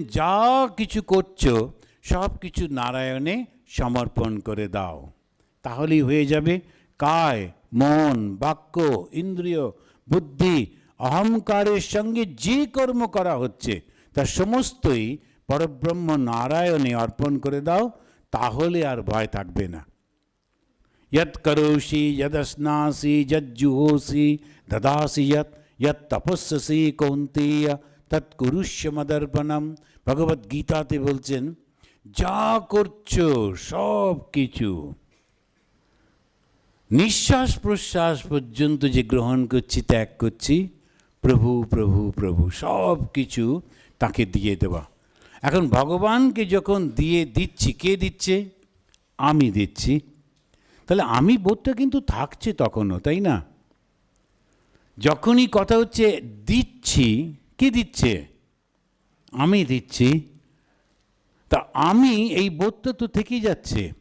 যা কিছু করছ, সব কিছু নারায়ণে সমর্পণ করে দাও। তাহলেই হয়ে যাবে কায়, মন, বাক্য, ইন্দ্রিয়, বুদ্ধি, অহংকারের সঙ্গে যে কর্ম করা হচ্ছে, তা সমস্তই পরব্রহ্ম নারায়ণে অর্পণ করে দাও, তাহলে আর ভয় থাকবে না। যত করোষি যদস্নাসি যজ্জুহোসি দদাসি যত যত তপস্যসি কৌন্তীয় তৎকুরুষ্য মদর্পণম ভগবত গীতাতে বলছেন, যা করছ সব কিছু, নিঃশ্বাস প্রশ্বাস পর্যন্ত যে গ্রহণ করছি, ত্যাগ করছি, প্রভু প্রভু প্রভু, সব কিছু তাকে দিয়ে দেওয়া। এখন ভগবানকে যখন দিয়ে দিচ্ছি, কে দিচ্ছে? আমি দিচ্ছি। তাহলে আমি বোধটা কিন্তু থাকছে তখনও, তাই না? যখনই কথা হচ্ছে দিচ্ছি কে দিচ্ছে? আমি দিচ্ছি। তা আমি এই বোধটা তো থেকেই যাচ্ছে।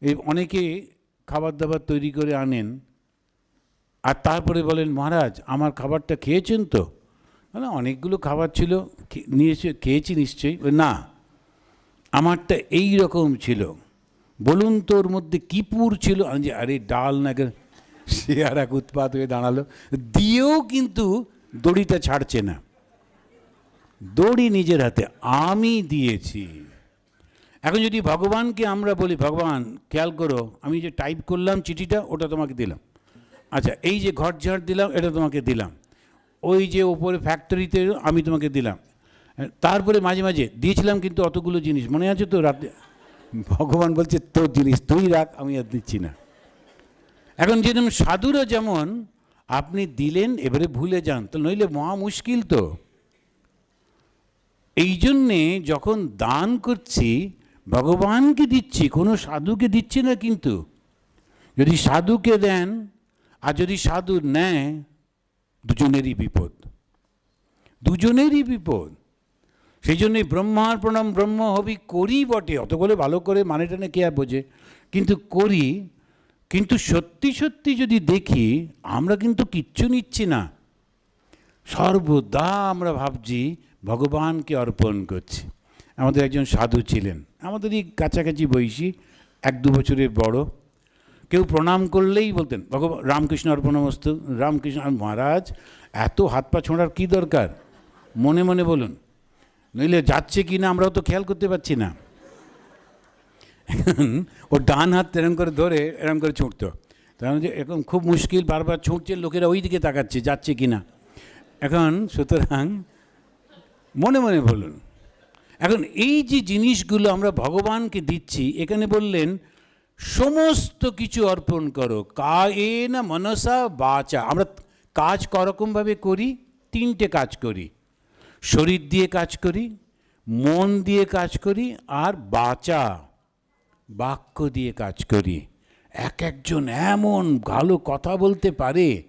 এই অনেকে খাবার দাবার তৈরি করে আনেন আর তারপরে বলেন, মহারাজ, আমার খাবারটা খেয়েছেন তো? না অনেকগুলো খাবার ছিল নিয়েছে, খেয়েছি নিশ্চয়ই। না, আমারটা এই রকম ছিল। বলুন তোর মধ্যে কি পুর ছিল? যে আরে, ডাল না গে-" সে আর এক উৎপাত হয়ে দাঁড়াল। দিয়েও কিন্তু দড়িটা ছাড়ছে না। দড়ি নিজের হাতে, আমি দিয়েছি। এখন যদি ভগবানকে আমরা বলি, ভগবান, খেয়াল করো, আমি যে টাইপ করলাম চিঠিটা, ওটা তোমাকে দিলাম। আচ্ছা এই যে ঘর ঝাড় দিলাম, এটা তোমাকে দিলাম। ওই যে ওপরে ফ্যাক্টরিতে আমি তোমাকে দিলাম। তারপরে মাঝে মাঝে দিয়েছিলাম কিন্তু অতগুলো জিনিস। মনে আছে তো রাতে? ভগবান বলছে, তোর জিনিস তুই রাখ, আমি আর দিচ্ছি না। এখন যেরকম সাধুরা যেমন, আপনি দিলেন, এবারে ভুলে যান। তো নইলে মহা মুশকিল তো। এই জন্যে যখন দান করছি, ভগবানকে দিচ্ছি, কোনো সাধুকে দিচ্ছি না কিন্তু। যদি সাধুকে দেন, আর যদি সাধু নেয়, দুজনেরই বিপদ। দুজনেরই বিপদ। সেই জন্যই ব্রহ্মার প্রণাম ব্রহ্ম হবি করি বটে। অত করে ভালো করে মানে টানে কে আর বোঝে? কিন্তু করি, কিন্তু সত্যি সত্যি যদি দেখি, আমরা কিন্তু কিচ্ছু নিচ্ছি না। সর্বদা আমরা ভাবছি ভগবানকে অর্পণ করছি। আমাদের একজন সাধু ছিলেন। আমাদেরই কাছাকাছি বয়সী, এক দু বছরের বড়। কেউ প্রণাম করলেই বলতেন, ভগবান, রামকৃষ্ণ অর্পণমস্তু রামকৃষ্ণ মহারাজ, এত হাত পা ছোঁড়ার কী দরকার? মনে মনে বলুন। নইলে যাচ্ছে কি না আমরাও তো খেয়াল করতে পারছি না। ও ডান হাত এরম করে ধরে এরম করে ছুটতো তার যে এখন খুব মুশকিল বারবার ছুটছে লোকেরা ওই দিকে তাকাচ্ছে, যাচ্ছে কি না। এখন সুতরাং মনে মনে বলুন। এখন এই যে জিনিসগুলো আমরা ভগবানকে দিচ্ছি, এখানে বললেন, সমস্ত কিছু অর্পণ করো। কায়ে না মনসা বাচা। আমরা কাজ করকমভাবে করি, তিনটে কাজ করি। শরীর দিয়ে কাজ করি, মন দিয়ে কাজ করি, আর বাচা, বাক্য দিয়ে কাজ করি। এক একজন এমন ভালো কথা বলতে পারে,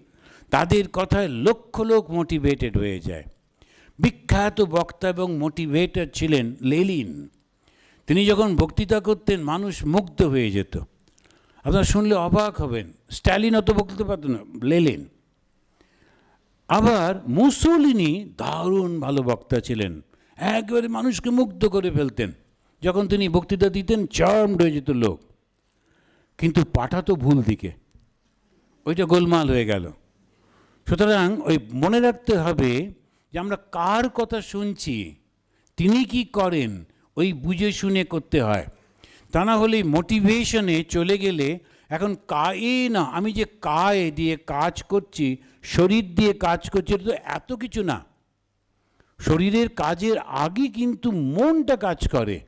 তাদের কথায় লক্ষ লোক মোটিভেটেড হয়ে যায়। বিখ্যাত বক্তা এবং মোটিভেটর ছিলেন লেলিন। তিনি যখন বক্তৃতা করতেন, মানুষ মুগ্ধ হয়ে যেত। আপনারা শুনলে অবাক হবেন, স্ট্যালিন অত বক্তৃতা পারত না, লেলিন। আবার মুসলিনি দারুণ ভালো বক্তা ছিলেন। একেবারে মানুষকে মুগ্ধ করে ফেলতেন। যখন তিনি বক্তৃতা দিতেন, চার্মড হয়ে যেত লোক। কিন্তু পাঠাতো ভুল দিকে। ওইটা গোলমাল হয়ে গেল। সুতরাং ওই মনে রাখতে হবে যে আমরা কার কথা শুনছি, তিনি কি করেন, ওই বুঝে শুনে করতে হয়। তা না হলে মোটিভেশনে চলে গেলে এখন কায়ে না, আমি যে কায়ে দিয়ে কাজ করছি, শরীর দিয়ে কাজ করছি তো এত কিছু না। শরীরের কাজের আগে কিন্তু মনটা কাজ করে।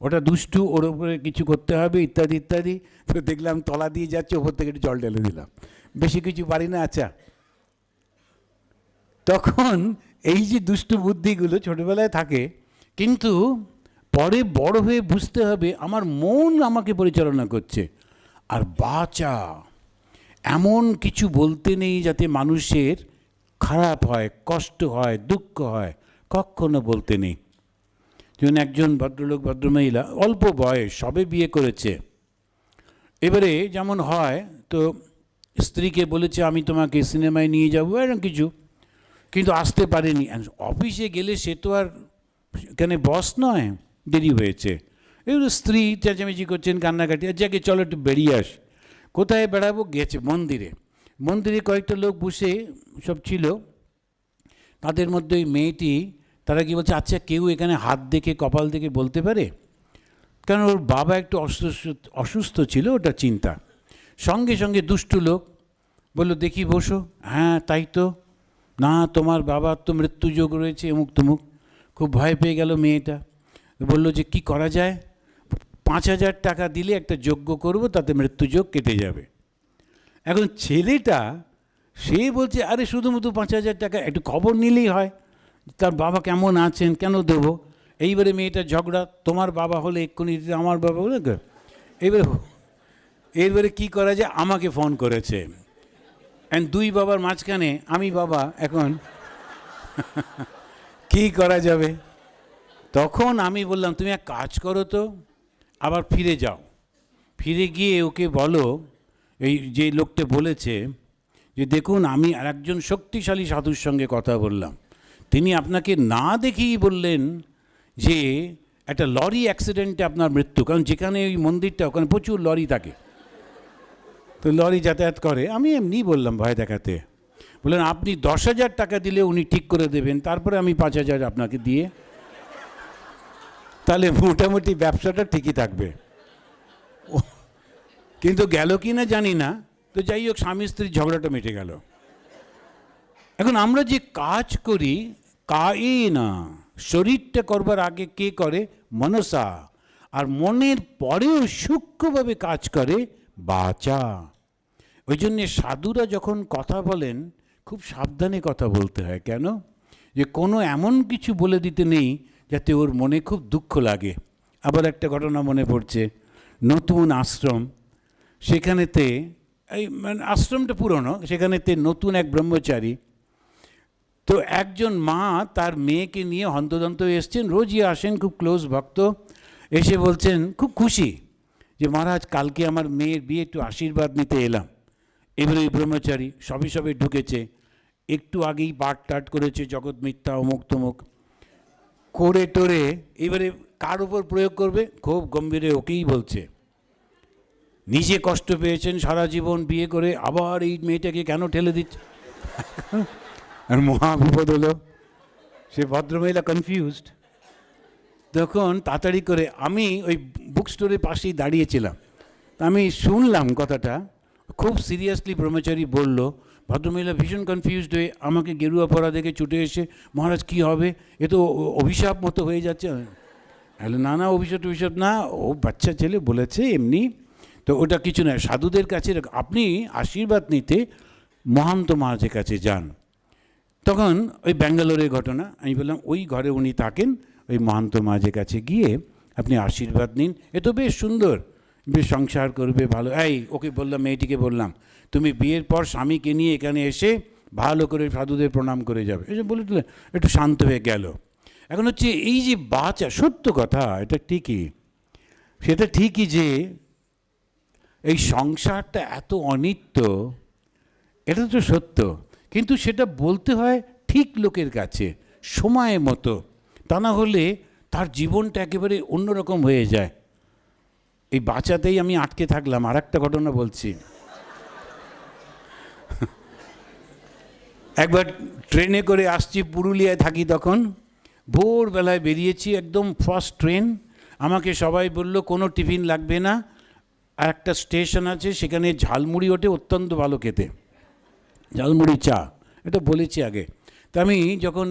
ওটা দুষ্টু, ওর উপরে কিছু করতে হবে, ইত্যাদি ইত্যাদি। তো দেখলাম তলা দিয়ে যাচ্ছে, ওপর থেকে একটু জল ঢেলে দিলাম। বেশি কিছু পারি না আচ্ছা। তখন এই যে দুষ্টু বুদ্ধিগুলো ছোটোবেলায় থাকে, কিন্তু পরে বড় হয়ে বুঝতে হবে আমার মন আমাকে পরিচালনা করছে। আর বাচা, এমন কিছু বলতে নেই যাতে মানুষের খারাপ হয়, কষ্ট হয়, দুঃখ হয়, কখনো বলতে নেই। যেমন একজন ভদ্রলোক, ভদ্রমহিলা, অল্প বয়স, সবে বিয়ে করেছে। এবারে যেমন হয়, তো স্ত্রীকে বলেছে, আমি তোমাকে সিনেমায় নিয়ে যাব, এরকম কিছু। কিন্তু আসতে পারেনি। অফিসে গেলে সে তো আর এখানে বস নয়, দেরি হয়েছে। এগুলো স্ত্রী চেঁচামেচি করছেন কান্নাকাটি, আর যাকে চলো একটু বেরিয়ে আস। কোথায় বেড়াবো? গেছে মন্দিরে। মন্দিরে কয়েকটা লোক বসে সব ছিল। তাদের মধ্যে ওই মেয়েটি, তারা কি বলছে আচ্ছা কেউ এখানে হাত দেখে, কপাল দেখে বলতে পারে? কারণ ওর বাবা একটু অসুস্থ অসুস্থ ছিল, ওটা চিন্তা। সঙ্গে সঙ্গে দুষ্টু লোক বলল, দেখি বসো। হ্যাঁ তাই তো। না, তোমার বাবার তো মৃত্যুযোগ রয়েছে এমুক তমুক। খুব ভয় পেয়ে গেল মেয়েটা। বলল যে, কি করা যায়? পাঁচ হাজার টাকা দিলে একটা যজ্ঞ করব, তাতে মৃত্যুযোগ কেটে যাবে। এখন ছেলেটা, সে বলছে, আরে, শুধুমাত্র পাঁচ হাজার টাকা, একটু খবর নিলেই হয়। তার বাবা কেমন আছেন, কেন দেবো? এইবারে মেয়েটার ঝগড়া, তোমার বাবা হলে এক্ষুনি আমার বাবা হলে। এইবারে এরবারে কি করা যায়? আমাকে ফোন করেছে। দুই বাবার মাঝখানে আমি বাবা, এখন কি করা যাবে? তখন আমি বললাম, তুমি এক কাজ করো তো, আবার ফিরে যাও। ফিরে গিয়ে ওকে বলো, এই যে লোকটা বলেছে যে, দেখুন, আমি আর একজন শক্তিশালী সাধুর সঙ্গে কথা বললাম। তিনি আপনাকে না দেখেই বললেন যে, একটা লরি অ্যাক্সিডেন্টে আপনার মৃত্যু। কারণ যেখানে ওই মন্দিরটা, ওখানে প্রচুর লরি থাকে। তো লরি যাতায়াত করে। আমি এমনি বললাম ভয় দেখাতে। বললেন, আপনি দশ হাজার টাকা দিলে উনি ঠিক করে দেবেন, তারপরে আমি পাঁচ হাজার আপনাকে দিয়ে। তাহলে মোটামুটি ব্যবসাটা ঠিকই থাকবে। কিন্তু গেল কি না জানি না। তো যাই হোক, স্বামী স্ত্রীর ঝগড়াটা মিটে গেল। এখন আমরা যে কাজ করি, কাই না। শরীরটা করবার আগে কে করে? মনসা। আর মনের পরেও সূক্ষ্মভাবে কাজ করে বাচা। ওই জন্যে সাধুরা যখন কথা বলেন, খুব সাবধানে কথা বলতে হয়। কেন? যে কোনো এমন কিছু বলে দিতে নেই যাতে ওর মনে খুব দুঃখ লাগে। আবার একটা ঘটনা মনে পড়ছে। নতুন আশ্রম। সেখানেতে এই মানে আশ্রমটা পুরনো, সেখানেতে নতুন এক ব্রহ্মচারী। তো একজন মা তার মেয়েকে নিয়ে হন্তদন্ত এসছেন। রোজই আসেন খুব ক্লোজ ভক্ত। এসে বলছেন, খুব খুশি যে মহারাজ, কালকে আমার মেয়ের বিয়ে একটু আশীর্বাদ নিতে এলাম। এবারে ব্রহ্মচারী সবে সবে ঢুকেছে। একটু আগেই পাঠ টাট করেছে জগৎ মিথ্যা অমুক তমুক করে টোরে এবারে কার উপর প্রয়োগ করবে? খুব গম্ভীরে ওকেই বলছে। নিজে কষ্ট পেয়েছেন সারা জীবন বিয়ে করে, আবার এই মেয়েটাকে কেন ঠেলে দিচ্ছে? আর মহা বিপদ হলো। সে ভদ্রমহিলা কনফিউজড তখন তাড়াতাড়ি করে আমি ওই বুক স্টোরের পাশেই দাঁড়িয়েছিলাম। আমি শুনলাম কথাটা খুব সিরিয়াসলি ব্রহ্মচারী বলল, ভদ্রমহিলা, ভীষণ কনফিউজড হয়ে আমাকে গেরুয়া পরা দেখে ছুটে এসে, মহারাজ, কী হবে? এ তো অভিশাপ মতো হয়ে যাচ্ছে। হ্যালো না না, অভিশাপ অভিশাপ না, ও বাচ্চা ছেলে বলেছে এমনি। তো ওটা কিছু নয়, সাধুদের কাছে আপনি আশীর্বাদ নিতে মহান্ত মহারাজের কাছে যান। তখন ওই ব্যাঙ্গালোরের ঘটনা, আমি বললাম, ওই ঘরে উনি থাকেন, ওই মহান্ত মাঝের কাছে গিয়ে আপনি আশীর্বাদ নিন। এ তো বেশ সুন্দর। বেশ সংসার করবে ভালো। এই, ওকে বললাম, মেয়েটিকে বললাম, তুমি বিয়ের পর স্বামীকে নিয়ে এখানে এসে ভালো করে সাধুদের প্রণাম করে যাবে। এসে বলে দিলে, একটু শান্ত হয়ে গেল। এখন হচ্ছে এই যে বাচ্চা সত্য কথা, এটা ঠিকই। সেটা ঠিকই যে এই সংসারটা এত অনিত্য, এটা তো সত্য। কিন্তু সেটা বলতে হয় ঠিক লোকের কাছে, সময় মতো। তা না হলে তার জীবনটা একেবারে অন্যরকম হয়ে যায়। এই বাঁচাতেই আমি আটকে থাকলাম আর একটা ঘটনা বলছি। একবার ট্রেনে করে আসছি, পুরুলিয়ায় থাকি তখন। ভোরবেলায় বেরিয়েছি, একদম ফার্স্ট ট্রেন আমাকে সবাই বলল, কোনো টিফিন লাগবে না। আর একটা স্টেশন আছে, সেখানে ঝালমুড়ি ওঠে, অত্যন্ত ভালো খেতে। ঝালমুড়ি চা। এটা বলেছি আগে। তা আমি যখন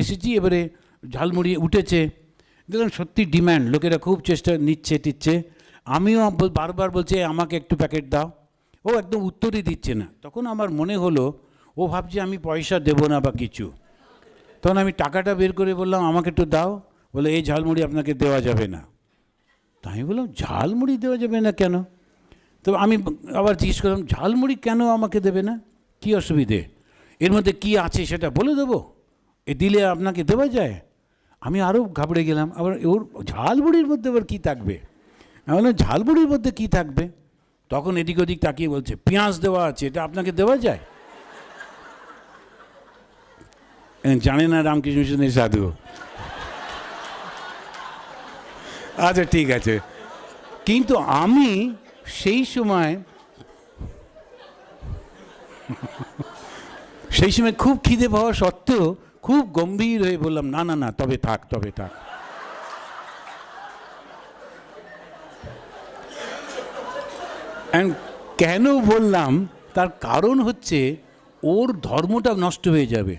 এসেছি, এবারে ঝালমুড়ি উঠেছে। দেখলাম সত্যি ডিম্যান্ড লোকেরা খুব চেষ্টা নিচ্ছে, টিচ্ছে। আমিও বারবার বলছে আমাকে একটু প্যাকেট দাও। ও একদম উত্তরই দিচ্ছে না। তখন আমার মনে হলো, ও ভাবছে আমি পয়সা দেবো না বা কিছু। তখন আমি টাকাটা বের করে বললাম, আমাকে একটু দাও। বলে, এই ঝালমুড়ি আপনাকে দেওয়া যাবে না। তা আমি বললাম, ঝালমুড়ি দেওয়া যাবে না কেন? তো আমি আবার জিজ্ঞেস করলাম, ঝালমুড়ি কেন আমাকে দেবে না? কী অসুবিধে? এর মধ্যে কি আছে সেটা বলে দেবো? এ দিলে আপনাকে দেওয়া যায়? আমি আরও ঘাবড়ে গেলাম। আবার ওর ঝালমুড়ির মধ্যে আবার কী থাকবে? আমি বললাম ঝালমুড়ির মধ্যে কী থাকবে? তখন এদিক ওদিক তাকিয়ে বলছে, পেঁয়াজ দেওয়া আছে, এটা আপনাকে দেওয়া যায়? জানে না রামকৃষ্ণ মিশনের সাধু। আচ্ছা ঠিক আছে। কিন্তু আমি সেই সময় সেই সময় খুব খিদে পাওয়া সত্ত্বেও খুব গম্ভীর হয়ে বললাম, না না না, তবে থাক তবে থাক। And কেন বললাম? তার কারণ হচ্ছে ওর ধর্মটা নষ্ট হয়ে যাবে।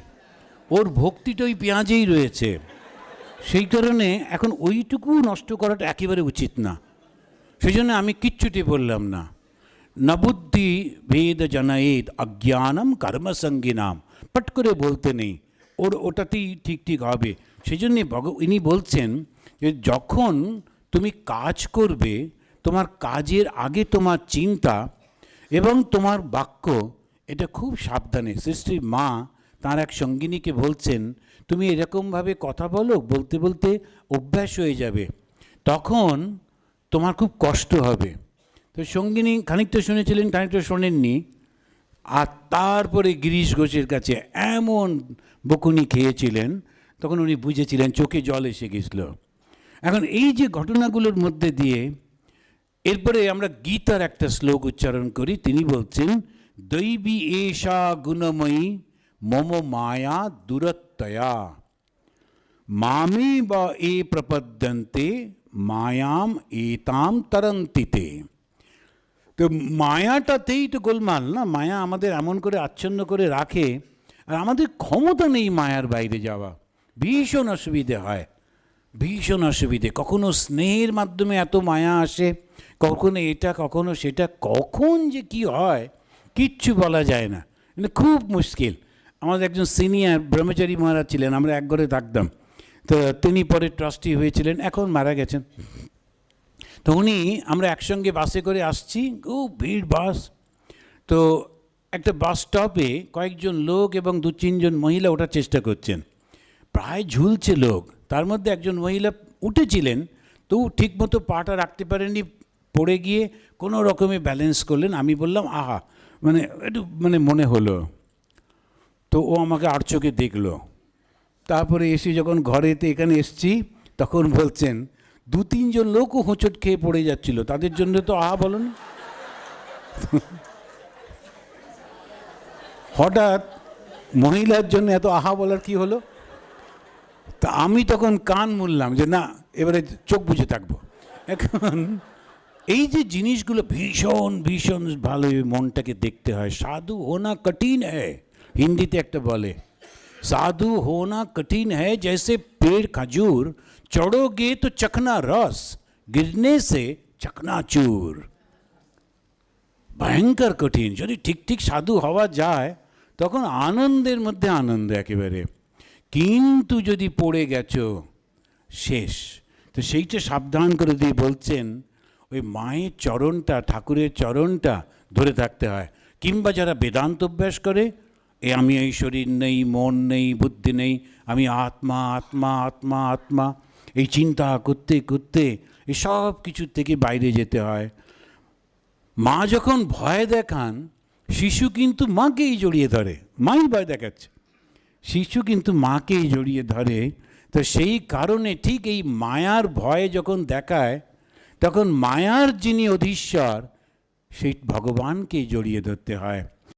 ওর ভক্তিটা ওই পেঁয়াজেই রয়েছে। সেই কারণে এখন ওইটুকু নষ্ট করাটা একেবারে উচিত না। সেই জন্য আমি কিচ্ছুটি বললাম না। নবুদ্ধি ভেদ জনায়েদ অজ্ঞানম কর্মসঙ্গিনাম পট করে বলতে নেই। ওর ওটাতেই ঠিক ঠিক হবে। সেই জন্যে ভগ, ইনি বলছেন যে যখন তুমি কাজ করবে তোমার কাজের আগে তোমার চিন্তা এবং তোমার বাক্য, এটা খুব সাবধানে। সৃষ্টির মা তার এক সঙ্গিনীকে বলছেন, তুমি এরকমভাবে কথা বলো, বলতে বলতে অভ্যাস হয়ে যাবে। তখন তোমার খুব কষ্ট হবে। তো সঙ্গিনী খানিকটা শুনেছিলেন, খানিকটা শোনেননি। আর তারপরে গিরিশ ঘোষের কাছে এমন বকুনি খেয়েছিলেন, তখন উনি বুঝেছিলেন চোখে জল এসে গেছিল। এখন এই যে ঘটনাগুলোর মধ্যে দিয়ে এরপরে আমরা গীতার একটা শ্লোক উচ্চারণ করি। তিনি বলছেন, দৈবী এষা গুণময়ী মম মায়া দূরত্বয়া। মামে বা এ প্রপদ্যন্তে, মায়াম এতাম তরন্তিতে। তো মায়াটাতেই তো গোলমাল না? মায়া আমাদের এমন করে আচ্ছন্ন করে রাখে, আর আমাদের ক্ষমতা নেই মায়ার বাইরে যাওয়া। ভীষণ অসুবিধে হয়। ভীষণ অসুবিধে। কখনো স্নেহের মাধ্যমে এত মায়া আসে? কখনো এটা, কখনো সেটা। কখন যে কি হয়, কিচ্ছু বলা যায় না। মানে খুব মুশকিল। আমাদের একজন সিনিয়র ব্রহ্মচারী মহারাজ ছিলেন, আমরা এক ঘরে থাকতাম। তো তিনি পরে ট্রাস্টি হয়েছিলেন, এখন মারা গেছেন। তো উনি, আমরা একসঙ্গে বাসে করে আসছি, খুব ভিড়, বাস। তো একটা বাস স্টপে কয়েকজন লোক এবং দু তিনজন মহিলা ওঠার চেষ্টা করছেন। প্রায় ঝুলছে লোক। তার মধ্যে একজন মহিলা উঠেছিলেন, তো ঠিকমতো পাটা রাখতে পারেননি, পড়ে গিয়ে কোনো রকমে ব্যালেন্স করলেন। আমি বললাম, আহা মানে একটু মানে মনে হলো। তো ও আমাকে আর চোখে দেখল। তারপরে এসে যখন ঘরেতে এখানে এসছি, তখন বলছেন, দু তিনজন লোকও হোঁচট খেয়ে পড়ে যাচ্ছিল, তাদের জন্য তো আহা বলুন হঠাৎ মহিলার জন্য এত আহা বলার কি হলো? তা আমি তখন কান মুললাম যে না এবারে চোখ বুঝে থাকবো এখন এই যে জিনিসগুলো ভীষণ ভীষণ ভালো মনটাকে দেখতে হয় সাধু হোনা কঠিন হ্যায় হিন্দিতে একটা বলে साधु होना कठिन है जैसे पेड़ खजूर चढ़ोगे तो चखना रस गिरने से चकनाचूर ভয়ঙ্কর কঠিন যদি ঠিক ঠিক সাধু হওয়া যায় তখন আনন্দের মধ্যে আনন্দ একেবারে কিন্তু যদি পড়ে গেছো, শেষ। তো সেইটা সাবধান করে দিয়ে বলছেন, ওই মায়ের চরণটা, ঠাকুরের চরণটা ধরে থাকতে হয়। কিংবা যারা বেদান্ত অভ্যাস করে, এ আমি এই শরীর নেই, মন নেই, বুদ্ধি নেই, আমি আত্মা আত্মা আত্মা আত্মা, এই চিন্তা করতে করতে এসব কিছুর থেকে বাইরে যেতে হয়। মা যখন ভয় দেখান, শিশু কিন্তু মাকেই জড়িয়ে ধরে, মাই ভয় দেখাচ্ছে। শিশু কিন্তু মাকেই জড়িয়ে ধরে। তো সেই কারণে ঠিক এই মায়ার ভয়ে যখন দেখায়, তখন মায়ার যিনি অধীশ্বর, সেই ভগবানকেই জড়িয়ে ধরতে হয়।